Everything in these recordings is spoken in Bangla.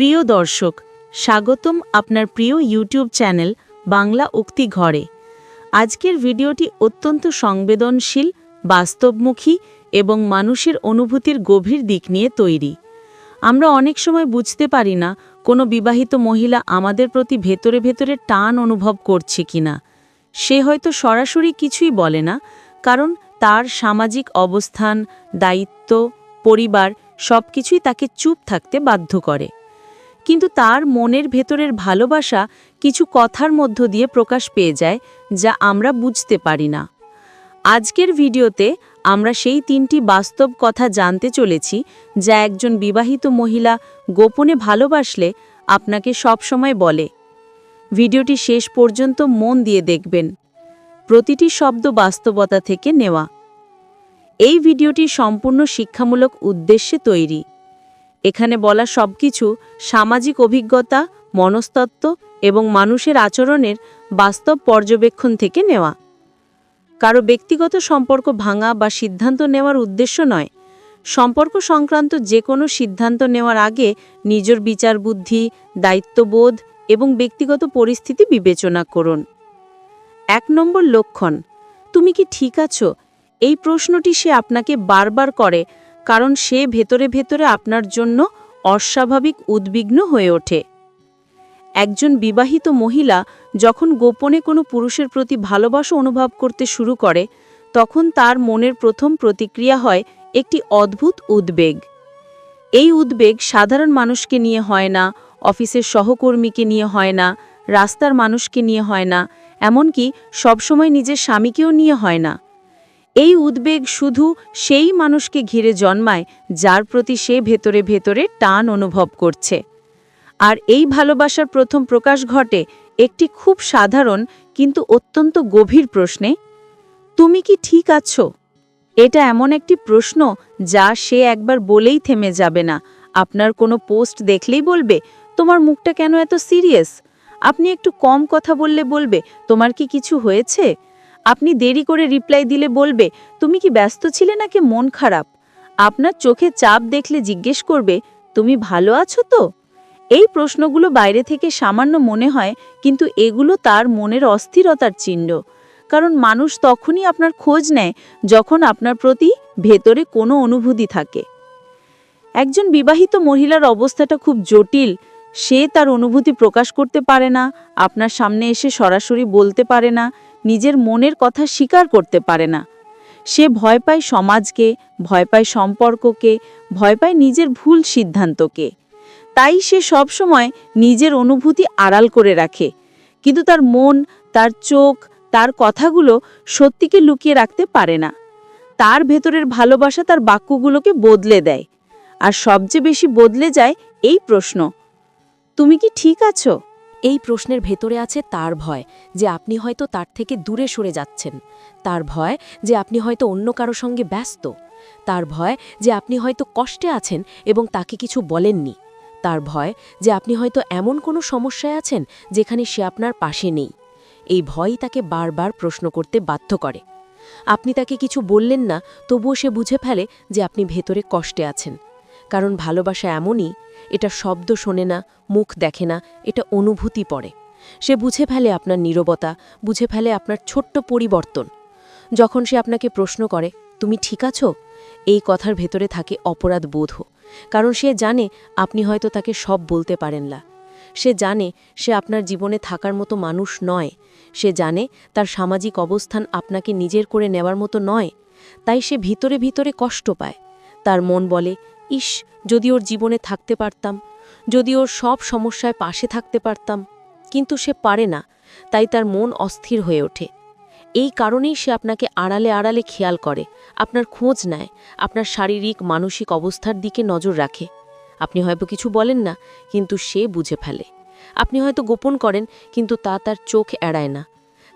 প্রিয় দর্শক, স্বাগতম আপনার প্রিয় ইউটিউব চ্যানেল বাংলা উক্তি ঘরে। আজকের ভিডিওটি অত্যন্ত সংবেদনশীল, বাস্তবমুখী এবং মানুষের অনুভূতির গভীর দিক নিয়ে তৈরি। আমরা অনেক সময় বুঝতে পারি না, কোনো বিবাহিত মহিলা আমাদের প্রতি ভেতরে ভেতরে টান অনুভব করছে কিনা। সে হয়তো সরাসরি কিছুই বলে না, কারণ তার সামাজিক অবস্থান, দায়িত্ব, পরিবার সব কিছুই তাকে চুপ থাকতে বাধ্য করে। কিন্তু তার মনের ভেতরের ভালোবাসা কিছু কথার মধ্য দিয়ে প্রকাশ পেয়ে যায়, যা আমরা বুঝতে পারি না। আজকের ভিডিওতে আমরা সেই তিনটি বাস্তব কথা জানতে চলেছি, যা একজন বিবাহিত মহিলা গোপনে ভালোবাসলে আপনাকে সবসময় বলে। ভিডিওটি শেষ পর্যন্ত মন দিয়ে দেখবেন। প্রতিটি শব্দ বাস্তবতা থেকে নেওয়া। এই ভিডিওটি সম্পূর্ণ শিক্ষামূলক উদ্দেশ্যে তৈরি। এখানে বলা সবকিছু সামাজিক অভিজ্ঞতা, মনস্তত্ত্ব এবং মানুষের আচরণের বাস্তব পর্যবেক্ষণ থেকে নেওয়া। কারও ব্যক্তিগত সম্পর্ক ভাঙা বা সিদ্ধান্ত নেওয়ার উদ্দেশ্য নয়। সম্পর্ক সংক্রান্ত যে কোনো সিদ্ধান্ত নেওয়ার আগে নিজের বিচার বুদ্ধি দায়িত্ববোধ এবং ব্যক্তিগত পরিস্থিতি বিবেচনা করুন। এক নম্বর লক্ষণ, তুমি কি ঠিক আছো? এই প্রশ্নটি সে আপনাকে বারবার করে কারণ সে ভেতরে ভেতরে আপনার জন্য অস্বাভাবিক উদ্বিগ্ন হয়ে ওঠে। একজন বিবাহিত মহিলা যখন গোপনে কোনো পুরুষের প্রতি ভালোবাসা অনুভব করতে শুরু করে, তখন তার মনের প্রথম প্রতিক্রিয়া হয় একটি অদ্ভুত উদ্বেগ। এই উদ্বেগ সাধারণ মানুষকে নিয়ে হয় না, অফিসের সহকর্মীকে নিয়ে হয় না, রাস্তার মানুষকে নিয়ে হয় না, এমনকি সবসময় নিজের স্বামীকেও নিয়ে হয় না। এই উদ্বেগ শুধু সেই মানুষকে ঘিরে জন্মায় যার প্রতি সে ভেতরে ভেতরে টান অনুভব করছে। আর এই ভালোবাসার প্রথম প্রকাশ ঘটে একটি খুব সাধারণ কিন্তু অত্যন্ত গভীর প্রশ্নে, তুমি কি ঠিক আছো? এটা এমন একটি প্রশ্ন যা সে একবার বলেই থেমে যাবে না। আপনার কোনো পোস্ট দেখলেই বলবে, তোমার মুখটা কেন এত সিরিয়াস? আপনি একটু কম কথা বললে বলবে, তোমার কি কিছু হয়েছে? আপনি দেরি করে রিপ্লাই দিলে বলবে, তুমি কি ব্যস্ত ছিলে নাকি মন খারাপ? আপনার চোখে চাপ দেখলে জিজ্ঞেস করবে, তুমি ভালো আছো তো? এই প্রশ্নগুলো বাইরে থেকে সামান্য মনে হয়, কিন্তু এগুলো তার মনের অস্থিরতার চিহ্ন। কারণ মানুষ তখনই আপনার খোঁজ নেয়, যখন আপনার প্রতি ভেতরে কোনো অনুভূতি থাকে। একজন বিবাহিত মহিলার অবস্থাটা খুব জটিল। সে তার অনুভূতি প্রকাশ করতে পারে না, আপনার সামনে এসে সরাসরি বলতে পারে না। নিজের মনের কথা স্বীকার করতে পারে না। সে ভয় পায় সমাজকে, ভয় পায় সম্পর্ককে, ভয় পায় নিজের ভুল সিদ্ধান্তকে। তাই সে সবসময় নিজের অনুভূতি আড়াল করে রাখে। কিন্তু তার মন, তার চোখ, তার কথাগুলো সত্যিকে লুকিয়ে রাখতে পারে না। তার ভেতরের ভালোবাসা তার বাক্যগুলোকে বদলে দেয়। আর সবচেয়ে বেশি বদলে যায় এই প্রশ্ন, তুমি কি ঠিক আছো? এই প্রশ্নের ভেতরে আছে তার ভয়, যে আপনি হয়তো তার থেকে দূরে সরে যাচ্ছেন। তার ভয়, যে আপনি হয়তো অন্য কারও সঙ্গে ব্যস্ত। তার ভয়, যে আপনি হয়তো কষ্টে আছেন এবং তাকে কিছু বলেননি। তার ভয়, যে আপনি হয়তো এমন কোনো সমস্যায় আছেন যেখানে সে আপনার পাশে নেই। এই ভয়ই তাকে বারবার প্রশ্ন করতে বাধ্য করে। আপনি তাকে কিছু বললেন না, তবুও সে বুঝে ফেলে যে আপনি ভেতরে কষ্টে আছেন। কারণ ভালোবাসা এমনই এটা শব্দ শোনে না, মুখ দেখে না, এটা অনুভূতি পড়ে। সে বুঝে ফেলে আপনার নীরবতা, বুঝে ফেলে আপনার ছোট্ট পরিবর্তন। যখন সে আপনাকে প্রশ্ন করে, তুমি ঠিক আছো? এই কথার ভেতরে থাকে অপরাধ বোধ। কারণ সে জানে আপনি হয়তো তাকে সব বলতে পারেন না। সে জানে সে আপনার জীবনে থাকার মতো মানুষ নয়। সে জানে তার সামাজিক অবস্থান আপনাকে নিজের করে নেওয়ার মতো নয়। তাই সে ভিতরে ভিতরে কষ্ট পায়। তার মন বলে ইস, যদি ওর জীবনে থাকতে পারতাম, যদি ওর সব সমস্যায় পাশে থাকতে পারতাম, কিন্তু সে পারে না, তাই তার মন অস্থির হয়ে ওঠে। এই কারণেই সে আপনাকে আড়ালে আড়ালে খেয়াল করে, আপনার খোঁজ নেয়, আপনার শারীরিক, মানসিক অবস্থার দিকে নজর রাখে। আপনি হয়তো কিছু বলেন না, কিন্তু সে বুঝে ফেলে। আপনি হয়তো গোপন করেন, কিন্তু তা তার চোখ এড়ায় না।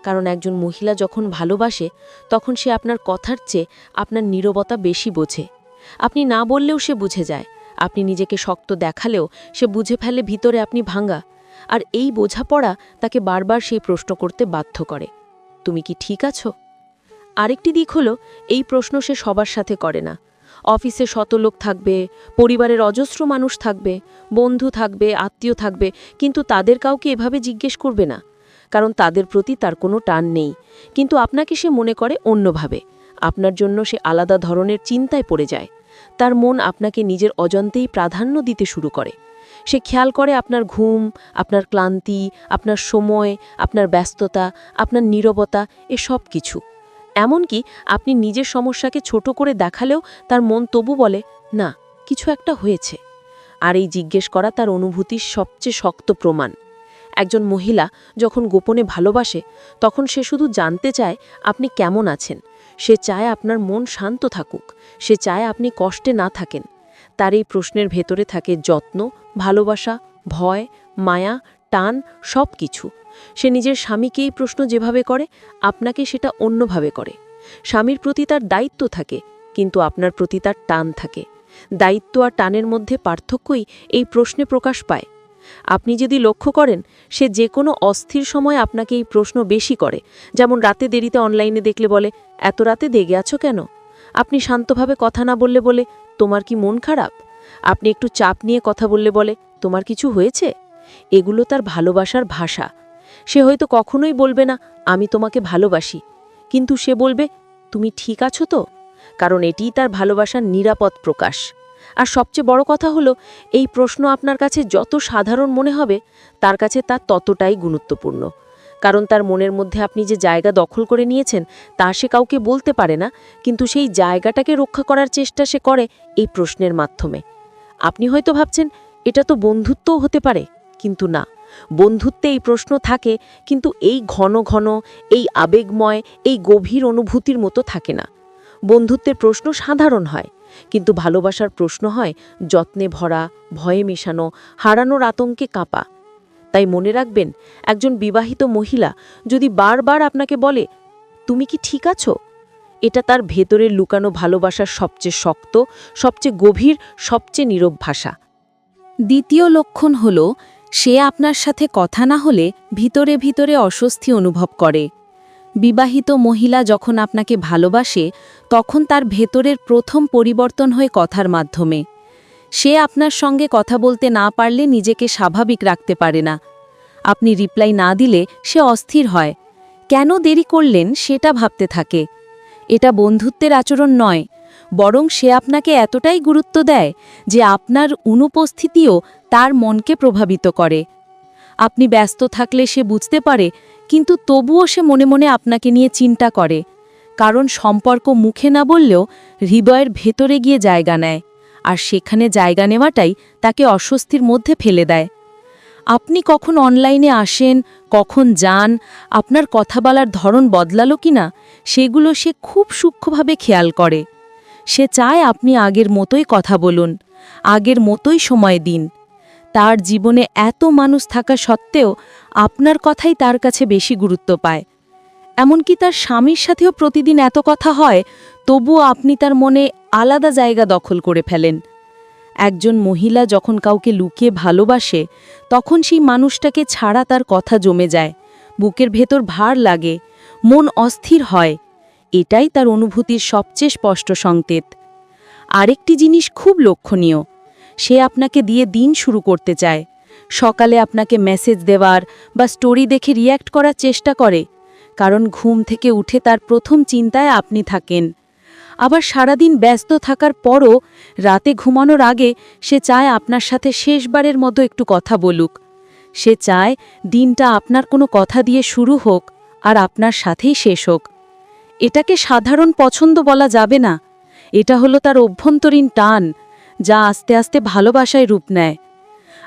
কারণ একজন মহিলা যখন ভালোবাসে, তখন সে আপনার কথার চেয়ে আপনার নীরবতা বেশি বোঝে। আপনি না বললেও সে বুঝে যায়। আপনি নিজেকে শক্ত দেখালেও সে বুঝে ফেলে ভিতরে আপনি ভাঙ্গা। আর এই বোঝাপড়া তাকে বারবার সেই প্রশ্ন করতে বাধ্য করে। তুমি কি ঠিক আছো? আরেকটি দিক হলো, এই প্রশ্ন সে সবার সাথে করে না। অফিসে শত লোক থাকবে, পরিবারের অজস্র মানুষ থাকবে, বন্ধু থাকবে, আত্মীয় থাকবে, কিন্তু তাদের কাউকে এভাবে জিজ্ঞেস করবে না। কারণ তাদের প্রতি তার কোনো টান নেই। কিন্তু আপনাকে সে মনে করে অন্যভাবে। আপনার জন্য সে আলাদা ধরনের চিন্তায় পড়ে যায়। তার মন আপনাকে নিজের অজান্তেই প্রাধান্য দিতে শুরু করে। সে খেয়াল করে আপনার ঘুম, আপনার ক্লান্তি, আপনার সময়, আপনার ব্যস্ততা, আপনার নীরবতা, এসব সব কিছু। এমনকি আপনি নিজের সমস্যাকে ছোট করে দেখালেও তার মন তবু বলে, না, কিছু একটা হয়েছে। আর এই জিজ্ঞেস করা তার অনুভূতির সবচেয়ে শক্ত প্রমাণ। একজন মহিলা যখন গোপনে ভালোবাসে, তখন সে শুধু জানতে চায় আপনি কেমন আছেন। সে চায় আপনার মন শান্ত থাকুক, সে চায় আপনি কষ্টে না থাকেন। তার এই প্রশ্নের ভেতরে থাকে যত্ন, ভালোবাসা, ভয়, মায়া, টান সব কিছু সে নিজের স্বামীকে এই প্রশ্ন যেভাবে করে, আপনাকে সেটা অন্যভাবে করে। স্বামীর প্রতি তার দায়িত্ব থাকে, কিন্তু আপনার প্রতি তার টান থাকে। দায়িত্ব আর টানের মধ্যে পার্থক্যই এই প্রশ্নে প্রকাশ পায়। আপনি যদি লক্ষ্য করেন, সে যে কোনো অস্থির সময় আপনাকে এই প্রশ্ন বেশি করে। যেমন রাতে দেরিতে অনলাইনে দেখলে বলে এত রাতে দেগে আছো কেন? আপনি শান্তভাবে কথা না বললে বলে তোমার কি মন খারাপ? আপনি একটু চাপ নিয়ে কথা বললে বলে তোমার কিছু হয়েছে? এগুলো তার ভালোবাসার ভাষা। সে হয়তো কখনোই বলবে না, আমি তোমাকে ভালোবাসি। কিন্তু সে বলবে, তুমি ঠিক আছো তো? কারণ এটিই তার ভালোবাসার নিরাপদ প্রকাশ। আর সবচেয়ে বড় কথা হলো, এই প্রশ্ন আপনার কাছে যত সাধারণ মনে হবে, তার কাছে তা ততটাই গুরুত্বপূর্ণ। কারণ তার মনের মধ্যে আপনি যে জায়গা দখল করে নিয়েছেন, তা সে কাউকে বলতে পারে না, কিন্তু সেই জায়গাটাকে রক্ষা করার চেষ্টা সে করে এই প্রশ্নের মাধ্যমে। আপনি হয়তো ভাবছেন, এটা তো বন্ধুত্বও হতে পারে, কিন্তু না। বন্ধুত্বে এই প্রশ্ন থাকে, কিন্তু এই ঘন ঘন, এই আবেগময়, এই গভীর অনুভূতির মতো থাকে না। বন্ধুত্বের প্রশ্ন সাধারণ হয়, কিন্তু ভালোবাসার প্রশ্ন হয় যত্নে ভরা, ভয়ে মেশানো, হারানোর আতঙ্কে কাঁপা। তাই মনে রাখবেন, একজন বিবাহিত মহিলা যদি বারবার আপনাকে বলে, তুমি কি ঠিক আছো? এটা তার ভেতরের লুকানো ভালোবাসার সবচেয়ে শক্ত, সবচেয়ে গভীর, সবচেয়ে নীরব ভাষা। দ্বিতীয় লক্ষণ হল, সে আপনার সাথে কথা না হলে ভিতরে ভিতরে অস্বস্তি অনুভব করে। বিবাহিত মহিলা যখন আপনাকে ভালোবাসে, তখন তার ভেতরের প্রথম পরিবর্তন হয় কথার মাধ্যমে। সে আপনার সঙ্গে কথা বলতে না পারলে নিজেকে স্বাভাবিক রাখতে পারে না। আপনি রিপ্লাই না দিলে সে অস্থির হয়। কেন দেরি করলেন সেটা ভাবতে থাকে। এটা বন্ধুত্বের আচরণ নয়, বরং সে আপনাকে এতটাই গুরুত্ব দেয় যে আপনার অনুপস্থিতিও তার মনকে প্রভাবিত করে। আপনি ব্যস্ত থাকলে সে বুঝতে পারে, কিন্তু তবুও সে মনে মনে আপনাকে নিয়ে চিন্তা করে, কারণ সম্পর্ক মুখে না বললেও হৃদয়ের ভেতরে গিয়ে জায়গা নেয়। আর সেখানে জায়গা নেওয়াটাই তাকে অস্বস্তির মধ্যে ফেলে দেয়। আপনি কখন অনলাইনে আসেন, কখন যান, আপনার কথা বলার ধরন বদলালো কিনা, সেগুলো সে খুব সূক্ষ্মভাবে খেয়াল করে। সে চায় আপনি আগের মতোই কথা বলুন, আগের মতোই সময় দিন। তার জীবনে এত মানুষ থাকা সত্ত্বেও আপনার কথাই তার কাছে বেশি গুরুত্ব পায়। এমনকি তার স্বামীর সাথেও প্রতিদিন এত কথা হয় তবুও আপনি তার মনে আলাদা জায়গা দখল করে ফেলেন। একজন মহিলা যখন কাউকে লুকিয়ে ভালোবাসে, তখন সেই মানুষটাকে ছাড়া তার কথা জমে যায়, বুকের ভেতর ভার লাগে, মন অস্থির হয়। এটাই তার অনুভূতির সবচেয়ে স্পষ্ট সংকেত। আরেকটি জিনিস খুব লক্ষণীয়, সে আপনাকে দিয়ে দিন শুরু করতে চায়। সকালে আপনাকে মেসেজ দেওয়ার বা স্টোরি দেখে রিয়্যাক্ট করার চেষ্টা করে, কারণ ঘুম থেকে উঠে তার প্রথম চিন্তায় আপনি থাকেন। আবার সারাদিন ব্যস্ত থাকার পরও রাতে ঘুমানোর আগে সে চায় আপনার সাথে শেষবারের মতো একটু কথা বলুক। সে চায় দিনটা আপনার কোনো কথা দিয়ে শুরু হোক আর আপনার সাথেই শেষ হোক। এটাকে সাধারণ পছন্দ বলা যাবে না। এটা হলো তার অভ্যন্তরীণ টান, যা আস্তে আস্তে ভালোবাসায় রূপ নেয়।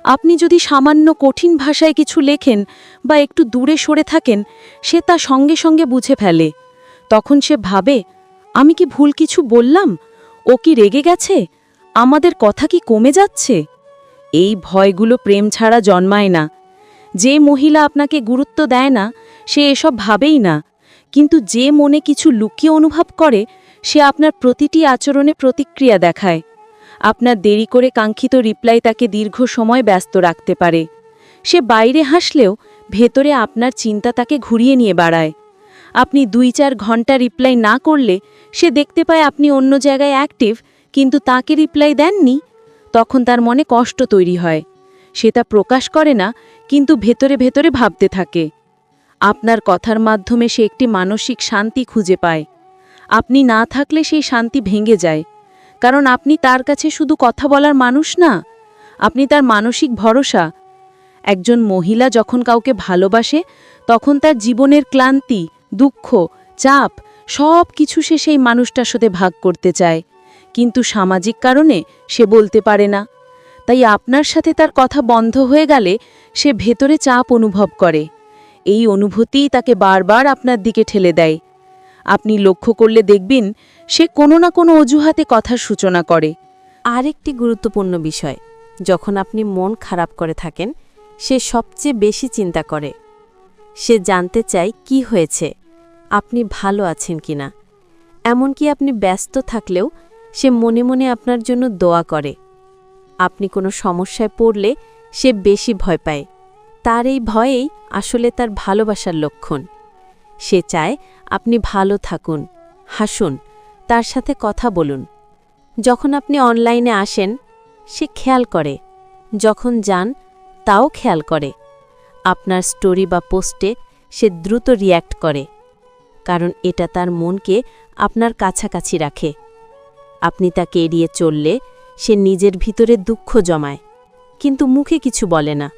আপনি যদি সামান্য কঠিন ভাষায় কিছু লেখেন বা একটু দূরে সরে থাকেন, সে তা সঙ্গে সঙ্গে বুঝে ফেলে। তখন সে ভাবে আমি কি ভুল কিছু বললাম? ও কি রেগে গেছে? আমাদের কথা কি কমে যাচ্ছে? এই ভয়গুলো প্রেম ছাড়া জন্মায় না। যে মহিলা আপনাকে গুরুত্ব দেয় না, সে এসব ভাবেই না। কিন্তু যে মনে কিছু লুকিয়ে অনুভব করে, সে আপনার প্রতিটি আচরণে প্রতিক্রিয়া দেখায়। আপনার দেরি করে কাঙ্ক্ষিত রিপ্লাই তাকে দীর্ঘ সময় ব্যস্ত রাখতে পারে। সে বাইরে হাসলেও ভেতরে আপনার চিন্তা তাকে ঘুরিয়ে নিয়ে বাড়ায়। আপনি দুই চার ঘণ্টা রিপ্লাই না করলে সে দেখতে পায় আপনি অন্য জায়গায় অ্যাক্টিভ কিন্তু তাকে রিপ্লাই দেননি। তখন তার মনে কষ্ট তৈরি হয়। সে তা প্রকাশ করে না, কিন্তু ভেতরে ভেতরে ভাবতে থাকে। আপনার কথার মাধ্যমে সে একটি মানসিক শান্তি খুঁজে পায়। আপনি না থাকলে সেই শান্তি ভেঙে যায়। কারণ আপনি তার কাছে শুধু কথা বলার মানুষ না, আপনি তার মানসিক ভরসা। একজন মহিলা যখন কাউকে ভালোবাসে, তখন তার জীবনের ক্লান্তি দুঃখ, চাপ, সব কিছু সে সেই মানুষটার সাথে ভাগ করতে চায়। কিন্তু সামাজিক কারণে সে বলতে পারে না। তাই আপনার সাথে তার কথা বন্ধ হয়ে গেলে সে ভেতরে চাপ অনুভব করে। এই অনুভূতিই তাকে বারবার আপনার দিকে ঠেলে দেয়। আপনি লক্ষ্য করলে দেখবেন সে কোনো না কোনো অজুহাতে কথার সূচনা করে। আরেকটি গুরুত্বপূর্ণ বিষয়, যখন আপনি মন খারাপ করে থাকেন, সে সবচেয়ে বেশি চিন্তা করে। সে জানতে চায় কি হয়েছে। আপনি ভালো আছেন কিনা এমনকি আপনি ব্যস্ত থাকলেও সে মনে মনে আপনার জন্য দোয়া করে। আপনি কোনো সমস্যায় পড়লে সে বেশি ভয় পায়। তার এই ভয়েই আসলে তার ভালোবাসার লক্ষণ। সে চায় আপনি ভালো থাকুন, হাসুন, তার সাথে কথা বলুন। যখন আপনি অনলাইনে আসেন, সে খেয়াল করে। যখন যান, তাও খেয়াল করে। আপনার স্টোরি বা পোস্টে সে দ্রুত রিয়্যাক্ট করে। কারণ এটা তার মনকে আপনার কাছাকাছি রাখে। আপনি তাকে এড়িয়ে চললে সে নিজের ভিতরে দুঃখ জমায়, কিন্তু মুখে কিছু বলে না,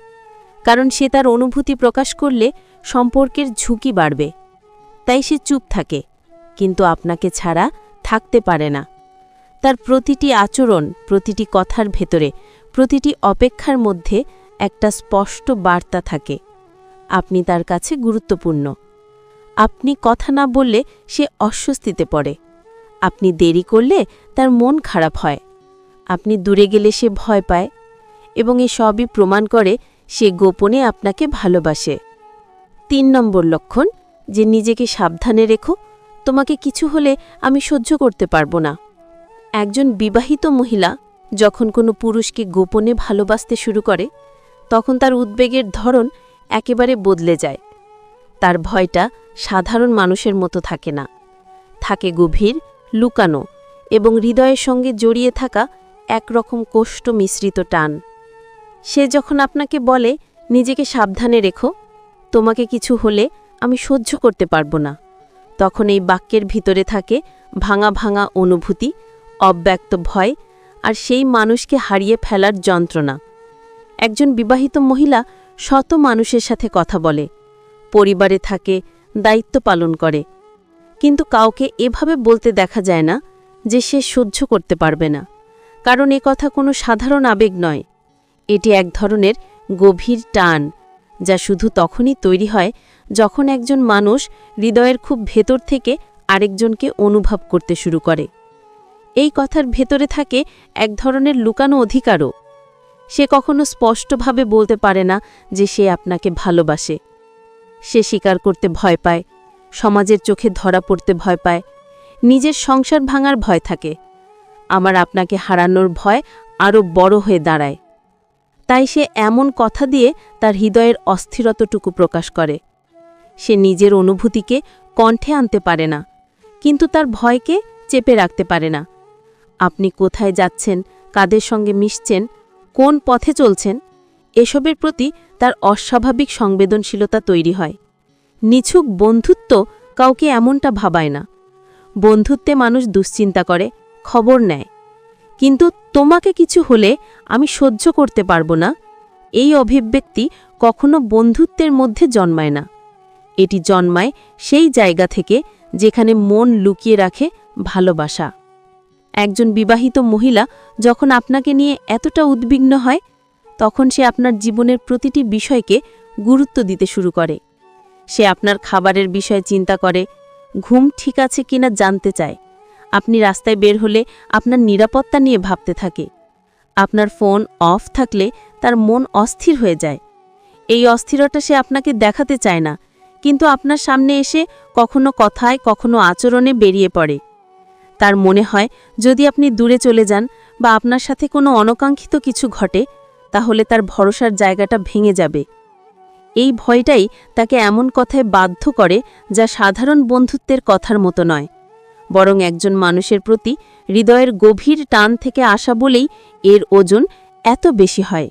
কারণ সে তার অনুভূতি প্রকাশ করলে সম্পর্কের ঝুঁকি বাড়বে। তাই সে চুপ থাকে, কিন্তু আপনাকে ছাড়া থাকতে পারে না। তার প্রতিটি আচরণ, প্রতিটি কথার ভেতরে, প্রতিটি অপেক্ষার মধ্যে একটা স্পষ্ট বার্তা থাকে। আপনি তার কাছে গুরুত্বপূর্ণ। আপনি কথা না বললে সে অস্বস্তিতে পড়ে। আপনি দেরি করলে তার মন খারাপ হয়। আপনি দূরে গেলে সে ভয় পায় এবং এ সবই প্রমাণ করে সে গোপনে আপনাকে ভালোবাসে। তিন নম্বর লক্ষণ, যে নিজেকে সাবধানে রেখো, তোমাকে কিছু হলে আমি সহ্য করতে পারব না। একজন বিবাহিত মহিলা যখন কোনো পুরুষকে গোপনে ভালোবাসতে শুরু করে, তখন তার উদ্বেগের ধরন একেবারে বদলে যায়। তার ভয়টা সাধারণ মানুষের মতো থাকে না। থাকে গভীর, লুকানো এবং হৃদয়ের সঙ্গে জড়িয়ে থাকা একরকম কোষ্ঠ মিশ্রিত টান। সে যখন আপনাকে বলে, নিজেকে সাবধানে রেখো, তোমাকে কিছু হলে আমি সহ্য করতে পারব না। তখন এই বাক্যের ভিতরে থাকে ভাঙা ভাঙা অনুভূতি, অব্যক্ত ভয় আর সেই মানুষকে হারিয়ে ফেলার যন্ত্রণা। একজন বিবাহিত মহিলা শত মানুষের সাথে কথা বলে পরিবারে থাকে, দায়িত্ব পালন করে। কিন্তু কাউকে এভাবে বলতে দেখা যায় না যে সে সহ্য করতে পারবে না। কারণ এ কথা কোনো সাধারণ আবেগ নয়। এটি এক ধরনের গভীর টান, যা শুধু তখনই তৈরি হয় যখন একজন মানুষ হৃদয়ের খুব ভেতর থেকে আরেকজনকে অনুভব করতে শুরু করে। এই কথার ভেতরে থাকে এক ধরনের লুকানো অধিকারও। সে কখনো স্পষ্টভাবে বলতে পারে না যে সে আপনাকে ভালোবাসে। সে স্বীকার করতে ভয় পায়, সমাজের চোখে ধরা পড়তে ভয় পায়, নিজের সংসার ভাঙার ভয় থাকে। আমার আপনাকে হারানোর ভয় আরও বড় হয়ে দাঁড়ায়। তাই সে এমন কথা দিয়ে তার হৃদয়ের অস্থিরতটুকু প্রকাশ করে। সে নিজের অনুভূতিকে কণ্ঠে আনতে পারে না, কিন্তু তার ভয়কে চেপে রাখতে পারে না। আপনি কোথায় যাচ্ছেন, কাদের সঙ্গে মিশছেন, কোন পথে চলছেন এসবের প্রতি তার অস্বাভাবিক সংবেদনশীলতা তৈরি হয়। নিছুক বন্ধুত্ব কাউকে এমনটা ভাবায় না। বন্ধুত্বে মানুষ দুশ্চিন্তা করে, খবর নেয়। কিন্তু তোমাকে কিছু হলে আমি সহ্য করতে পারব না। এই অভিব্যক্তি কখনো বন্ধুত্বের মধ্যে জন্মায় না। এটি জন্মায় সেই জায়গা থেকে যেখানে মন লুকিয়ে রাখে ভালোবাসা। একজন বিবাহিত মহিলা যখন আপনাকে নিয়ে এতটা উদ্বিগ্ন হয় তখন সে আপনার জীবনের প্রতিটি বিষয়কে গুরুত্ব দিতে শুরু করে। সে আপনার খাবারের বিষয়ে চিন্তা করে, ঘুম ঠিক আছে কিনা জানতে চায়। আপনি রাস্তায় বের হলে আপনার নিরাপত্তা নিয়ে ভাবতে থাকে। আপনার ফোন অফ থাকলে তার মন অস্থির হয়ে যায়। এই অস্থিরতা সে আপনাকে দেখাতে চায় না, কিন্তু আপনার সামনে এসে কখনো কথায়, কখনো আচরণে বেরিয়ে পড়ে। তার মনে হয়, যদি আপনি দূরে চলে যান বা আপনার সাথে কোনো অনকাঙ্ক্ষিত কিছু ঘটে তাহলে তার ভরসার জায়গাটা ভেঙে যাবে। এই ভয়টাই তাকে এমন কথায় বাধ্য করে যা সাধারণ বন্ধুত্বের কথার মতো নয়। বরং একজন মানুষের প্রতি হৃদয়ের গভীর টান থেকে আসা বলেই এর ওজন এত বেশি হয়।